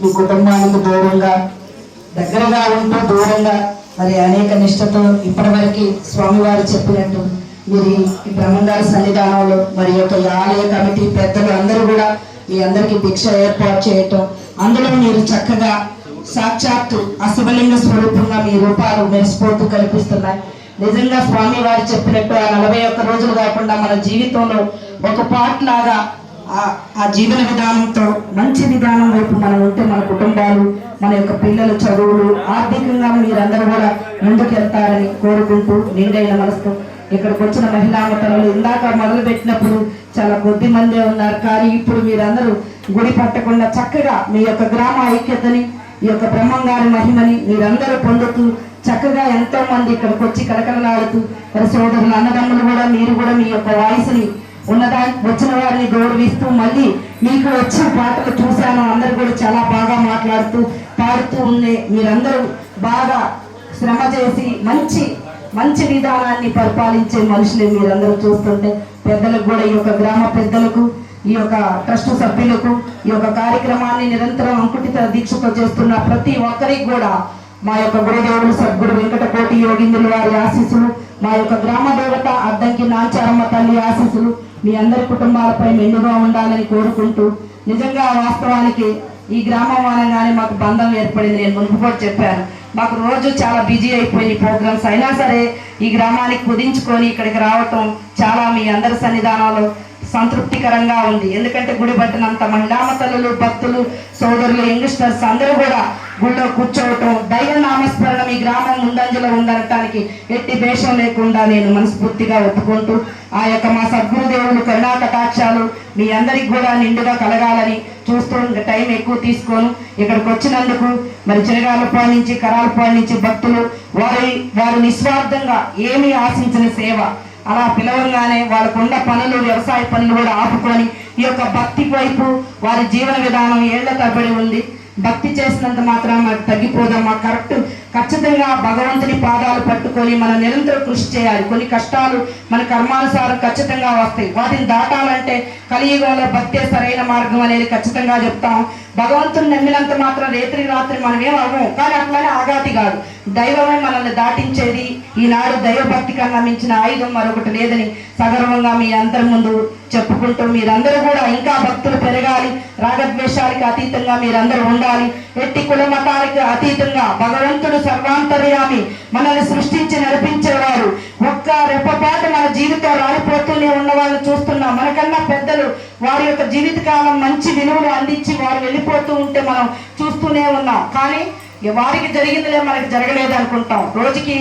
మీ కుటుంబానికి దూరంగా దగ్గరగా ఉంటూ దూరంగా మరి అనేక నిష్ఠతో ఇప్పటివరకు స్వామివారు చెప్పినట్టు మీరు ఈ బ్రహ్మంగారి సన్నిధానంలో మరి యొక్క ఆలయ కమిటీ పెద్దలు అందరూ కూడా మీ అందరికీ దీక్ష ఏర్పాటు చేయటం అందులో మీరు చక్కగా సాక్షాత్తు అశివలింగ స్వరూపంగా మీ రూపాలు మెరిసిపోతూ కల్పిస్తున్నాయి. నిజంగా స్వామి వారు చెప్పినట్టు ఆ నలభై ఒక్క రోజులు కాకుండా మన జీవితంలో ఒక పాట్ లాగా ఆ- జీవన విధానంతో మంచి విధానం వైపు మనం ఉంటే మన కుటుంబాలు మన యొక్క పిల్లల చదువులు ఆర్థికంగా మీరందరూ కూడా ముందుకెళ్తారని కోరుకుంటూ నిండైన మనసుతో ఇక్కడికి వచ్చిన మహిళా మతలు ఇందాక మొదలు పెట్టినప్పుడు చాలా కొద్ది మందే ఉన్నారు. కానీ ఇప్పుడు మీరందరూ గుడి పట్టకుండా చక్కగా మీ యొక్క గ్రామ ఐక్యతని ఈ యొక్క బ్రహ్మంగారి మహిమని మీరందరూ పొందుతూ చక్కగా ఎంతో మంది ఇక్కడికి వచ్చి కలకలలాడుతూ మరి సోదరులు అన్నదమ్ములు కూడా మీరు కూడా మీ యొక్క వాయిస్ని ఉన్నదా వచ్చిన వారిని గౌరవిస్తూ మళ్ళీ మీకు వచ్చిన పాటలు చూశాను. అందరు కూడా చాలా బాగా మాట్లాడుతూ పాడుతూ ఉండే మీరందరూ బాగా శ్రమ చేసి మంచి మంచి విధానాన్ని పరిపాలించే మనుషులు మీరందరూ చూస్తుంటే పెద్దలకు కూడా ఈ యొక్క గ్రామ పెద్దలకు ఈ యొక్క ట్రస్ట్ సభ్యులకు ఈ యొక్క కార్యక్రమాన్ని నిరంతరం అంకుటిత దీక్షతో చేస్తున్న ప్రతి ఒక్కరికి కూడా మా యొక్క గురుదేవుడు సద్గురు వెంకటకోటి యోగిందులు వారి ఆశీస్సులు మా యొక్క గ్రామ దేవత అద్దంకి నాంచారమ్మ తల్లి ఆశీస్సులు మీ అందరి కుటుంబాలపై మెండుగా ఉండాలని కోరుకుంటూ నిజంగా వాస్తవానికి ఈ గ్రామం అనగానే మాకు బంధం ఏర్పడింది. నేను మునుపు కూడా చెప్పాను. మాకు రోజు చాలా బిజీ అయిపోయిన ప్రోగ్రామ్స్. అయినా సరే ఈ గ్రామానికి కుదించుకొని ఇక్కడికి రావటం చాలా మీ అందరి సన్నిధానంలో సంతృప్తికరంగా ఉంది. ఎందుకంటే గుడి పట్టినంత మహిళామ తల్లులు భక్తులు సోదరులు యంగ్స్టర్స్ అందరూ కూడా గుళ్ళో కూర్చోవటం దైవ నామస్మరణ మీ గ్రామం ముందంజలో ఉండటానికి ఎట్టి దేశం లేకుండా నేను మనస్ఫూర్తిగా ఒప్పుకుంటూ ఆ యొక్క మా సద్గురుదేవులు కరుణా కటాక్షాలు మీ అందరికి కూడా నిండుగా కలగాలని చూస్తూ టైం ఎక్కువ తీసుకోను. ఇక్కడికి వచ్చినందుకు మరి చిరగాలపాడు నుంచి కరాలపాడు నుంచి భక్తులు వారి వారు నిస్వార్థంగా ఏమీ ఆశించిన సేవ. అలా పిలవంగానే వాళ్ళకున్న పనులు వ్యవసాయ పనులు కూడా ఆపుకొని ఈ యొక్క భక్తి వైపు వారి జీవన విధానం ఏళ్ళ తరబడి ఉంది. భక్తి చేసినంత మాత్రం మాకు తగ్గిపోదామా కరెక్ట్ ఖచ్చితంగా భగవంతుని పాదాలు పట్టుకొని మనం నిరంతరం కృషి చేయాలి. కొన్ని కష్టాలు మన కర్మానుసారం ఖచ్చితంగా వస్తాయి. వాటిని దాటాలంటే కలియుగంలో భక్తే సరైన మార్గం అనేది ఖచ్చితంగా చెప్తాం. భగవంతుని నమ్మినంత మాత్రం రేత్రి రాత్రి మనమే ఏం అవ్వం కానీ అట్లానే ఆఘాతి కాదు. దైవమే మనల్ని దాటించేది. ఈనాడు దైవభక్తి కన్నా మించిన ఆయుధం మరొకటి లేదని సగర్వంగా మీ అందరి ముందు చెప్పుకుంటూ మీరందరూ కూడా ఇంకా భక్తులు పెరగాలి. రాగద్వేషాలకి అతీతంగా మీరందరూ ఉండాలి. ఎట్టి కుల మతాలకు అతీతంగా భగవంతుడు సర్వాంతర్యామి మనల్ని సృష్టించి నడిపించేవారు. ఒక్క రెప్పపాటు మన జీవితం రాలిపోతూనే ఉన్న వాళ్ళు చూస్తున్నాం. మనకన్నా పెద్దలు వారి యొక్క జీవితకాలం మంచి విలువలు అందించి వారు వెళ్ళిపోతూ ఉంటే మనం చూస్తూనే ఉన్నాం. కానీ వారికి జరిగిందిలే మనకి జరగలేదు అనుకుంటాం. రోజుకి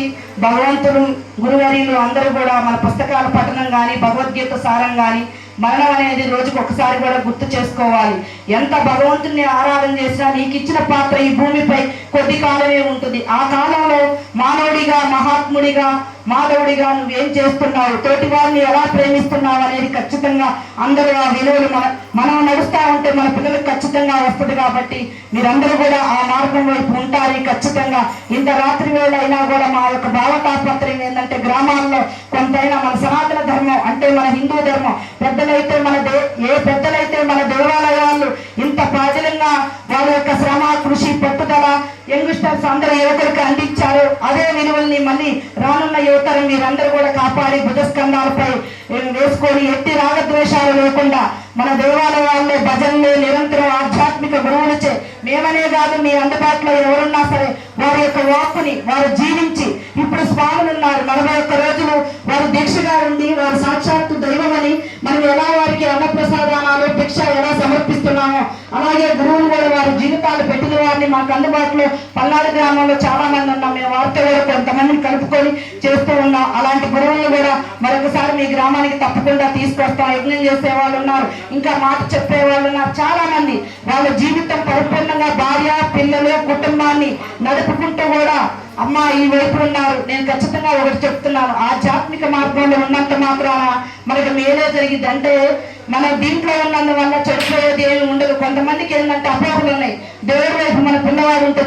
భగవంతుడు గురువర్యులు అందరూ కూడా మన పుస్తకాల పఠనం కానీ భగవద్గీత సారం కానీ మరణం అనేది రోజుకు ఒకసారి కూడా గుర్తు చేసుకోవాలి. ఎంత భగవంతుని ఆరాధన చేసినా నీకు ఇచ్చిన పాత్ర ఈ భూమిపై కొద్ది కాలమే ఉంటుంది. ఆ కాలంలో మానవుడిగా మహాత్ముడిగా మాధవుడిగా నువ్వేం చేస్తున్నావు? తోటి వారిని ఎలా ప్రేమిస్తున్నావు అనేది ఖచ్చితంగా అందరూ ఆ విలువలు మన మనం నడుస్తా ఉంటే మన పిల్లలకు ఖచ్చితంగా వస్తుంది కాబట్టి మీరందరూ కూడా ఆ మార్గం వైపు ఉంటారు. ఖచ్చితంగా ఇంత రాత్రి వేళ అయినా కూడా మా యొక్క భావతాపత్రం ఏంటంటే గ్రామాల్లో కొంతైనా మన సనాతన ధర్మం అంటే మన హిందూ ధర్మం. పెద్దలైతే మన దే ఏ పెద్దలైతే మన దేవాలయాలు ఇంత ప్రాచుర్యంగా వాళ్ళ యొక్క శ్రమ కృషి పట్టుదల యంగ్స్టర్స్ అందరూ అందించారు అదే విలువల్ని మళ్ళీ రానున్న యువతరం మీరందరూ కూడా కాపాడి భుజస్కంధాలపై వేసుకొని ఎట్టి రాగద్వేషాలు లేకుండా మన దేవాలయాల్లో భజనలు నిరంతరం ఆధ్యాత్మిక గురువులచే మేమనే కాదు మీ అందుబాటులో ఎవరున్నా సరే వారి యొక్క వాక్కుని వారు జీవించి ఇప్పుడు స్వాములు ఉన్నారు. నలభై ఒక్క రోజులు వారు దీక్షగా ఉండి వారు సాక్షాత్తు దైవమని మనం ఎలా వారికి అన్నప్రసాదానాలు దీక్ష ఎలా సమర్పిస్తున్నామో అలాగే గురువులు కూడా పెట్టిన మాకు అందుబాటులో పల్నాడు గ్రామంలో చాలా మంది ఉన్నాం. మేము వారితో కూడా కొంతమందిని కలుపుకొని చేస్తూ ఉన్నాం. అలాంటి గురువులను కూడా మరొకసారి మీ గ్రామానికి తప్పకుండా తీసుకొస్తాం. యజ్ఞం చేసే వాళ్ళు ఉన్నారు. ఇంకా మాట చెప్పే వాళ్ళు ఉన్నారు. చాలా మంది వాళ్ళ జీవితం పరిపూర్ణంగా భార్య పిల్లలు కుటుంబాన్ని నడుపుకుంటూ కూడా అమ్మ ఈ వైపు ఉన్నారు. నేను ఖచ్చితంగా ఒకటి చెప్తున్నాను. ఆధ్యాత్మిక మార్గంలో ఉన్నంత మాత్రాన మనకి మేలే జరిగింది అంటే మనం దీంట్లో ఉన్నందువల్ల చెడిపోయేది ఏమి ఉండదు. కొంతమందికి ఏంటంటే అపోహలు ఉన్నాయి. దేవుడి వైపు మన పిల్లవాడు ఉంటే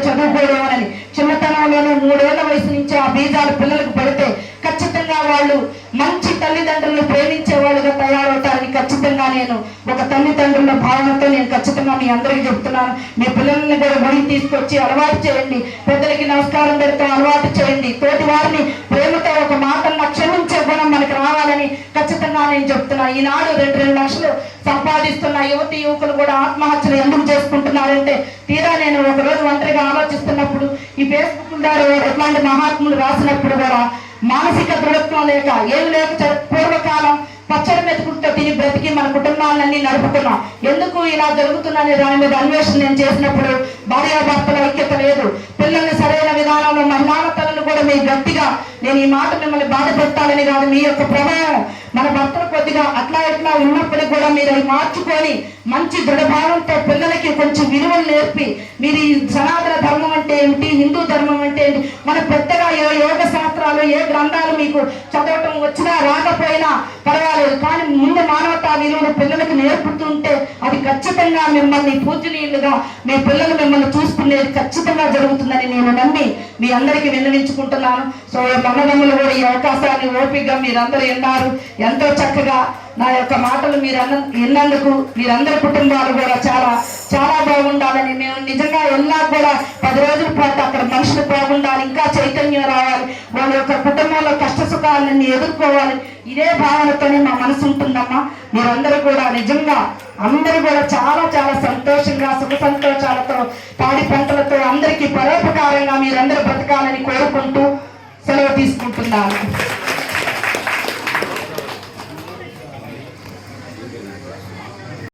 అని. చిన్నతనంలోనే మూడో తల్లిదండ్రుల భావనతో నేను ఖచ్చితంగా మీ అందరికీ చెప్తున్నాను. మీ పిల్లల్ని కూడా గుడికి తీసుకొచ్చి అలవాటు చేయండి. పెద్దలకి నమస్కారం పెడతాం అలవాటు చేయండి. తోటి వారిని ప్రేమతో ఒక మాటన్న క్షమించే గుణం మనకి రావాలని ఖచ్చితంగా నేను చెప్తున్నా. ఈనాడు రెండు రెండు లక్షలు సంపాదిస్తున్న యువతి యువకులు కూడా ఆత్మహత్యలు ఎందుకు చేసుకుంటున్నారంటే తీరా నేను ఒక రోజు ఒంటరిగా ఆలోచిస్తున్నప్పుడు ఈ ఫేస్బుక్ ద్వారా ఎట్లాంటి మహాత్ములు రాసినప్పుడు కూడా మానసిక దృఢత్వం లేక ఏమి లేక పూర్వకాలం పచ్చడి మెతుకుంటూ తిని బ్రతికి మన కుటుంబాలన్నీ నడుపుతున్నాం. ఎందుకు ఇలా జరుగుతుందనే దాని మీద అన్వేషణ నేను చేసినప్పుడు భార్యాభర్తల ఐక్యత లేదు. పిల్లల్ని సరైన విధానంలో మహిళాతలను కూడా మీ గట్టిగా నేను ఈ మాట మిమ్మల్ని బాధ పెట్టాలని కాదు మీ యొక్క ప్రభావం. మన భర్తలు కొద్దిగా అట్లా ఇట్లా ఉన్నప్పటికీ కూడా మీరు అవి మార్చుకొని మంచి దృఢభావంతో పిల్లలకి కొంచెం విలువలు నేర్పి మీరు ఈ సనాతన ధర్మం అంటే ఏమిటి హిందూ ధర్మం అంటే ఏంటి మన పెద్దగా ఏ యోగ శాస్త్రాలు ఏ గ్రంథాలు మీకు చదవటం వచ్చినా రాకపోయినా పర్వాలేదు కానీ ముందు మానవతా విలువను పిల్లలకు నేర్పుతుంటే అది ఖచ్చితంగా మిమ్మల్ని పూజనీయులుగా మీ పిల్లలు మిమ్మల్ని చూసుకునేది ఖచ్చితంగా జరుగుతుందని నేను నమ్మి మీ అందరికీ విన్నవించుకుంటున్నాను. సో మనదమ్ములు కూడా ఈ అవకాశాన్ని ఓపికగా మీరందరూ విన్నారు. ఎంతో చక్కగా నా యొక్క మాటలు మీరు అన్న విన్నందుకు మీరందరి కుటుంబాలు కూడా చాలా చాలా బాగుండాలని మేము నిజంగా వెళ్ళా కూడా పది రోజులు వాళ్ళని ఎదుర్కోవాలి. ఇదే భావనతోనే మా మనసు ఉంటుందమ్మా. మీరందరూ కూడా నిజంగా అందరూ కూడా చాలా చాలా సంతోషంగా సుఖ సంతోషాలతో పాడి పంటలతో అందరికీ పరోపకారంగా మీరందరూ బ్రతకాలని కోరుకుంటూ సెలవు తీసుకుంటున్నాను.